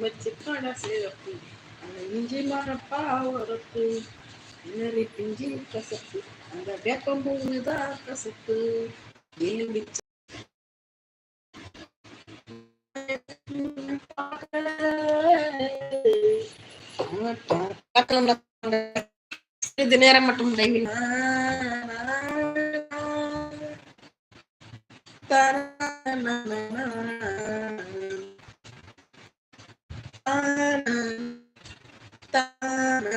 வச்சு கணசேப்பு இஞ்சி மரப்பா ஒரப்பு பிஞ்சி கசப்பு அந்த வேப்பம்பூதான் கசப்பு வேண்டி சிறிது நேரம் மட்டும் தர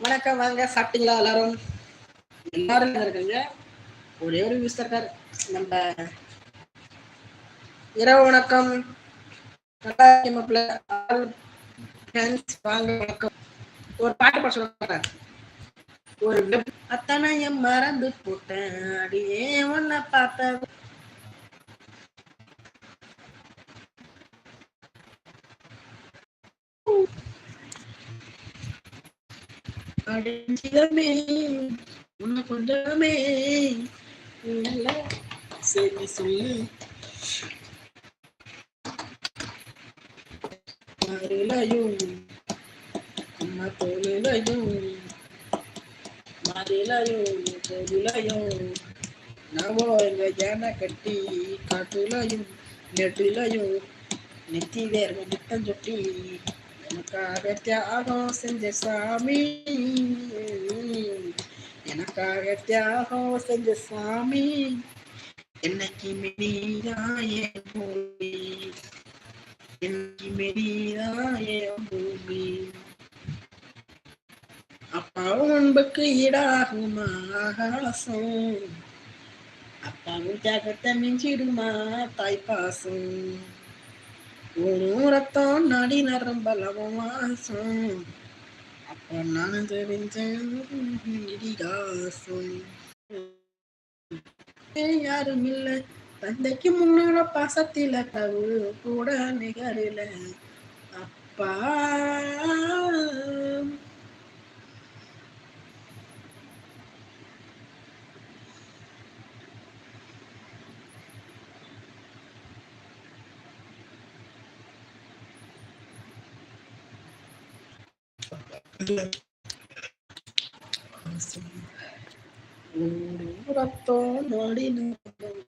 வணக்கம் வாங்க சாப்பிட்டீங்களா எல்லாரும்? எல்லாரும் இருக்கீங்க? ஒரே ஒரு விசிட்டர் நம்ம இரவு வணக்கம். ஒரு பாட்டு பாட சொல்ல ஒரு அத்தனையும் மறந்து போட்டேன். அடியே ஒன்ன பார்த்த அடிச்சிதமே உன்னை கொஞ்சமே சரி சொல்லு. மறிலையும். அம்மா தொழிலையும். மறிலையும் தொழிலையும். நாமோ எங்க ஜான கட்டி காட்டுலையும் நெட்டிலையும் நெத்தி வேற முட்டம் சொட்டி எனக்காக தியாகம் செஞ்ச சாமி. எனக்காக தியாகம் செஞ்ச சாமி. என்னைக்கு மினியாய en mi medida பூமி அப்பாவும் அன்புக்கு ஈடாகும் ஆகாசம் அப்பாவும் தியாகத்தை மிஞ்சிடுமா தாய்ப்பாசம் ஒரு ரத்தம் நடி நரம்பலவும் வாசம் அப்போ நான் தெரிஞ்சேன் இடிகாசம் யாரும் இல்லை Tanda ki mungil apa saat dilakukan koran negarilah, apa? Untuk orang.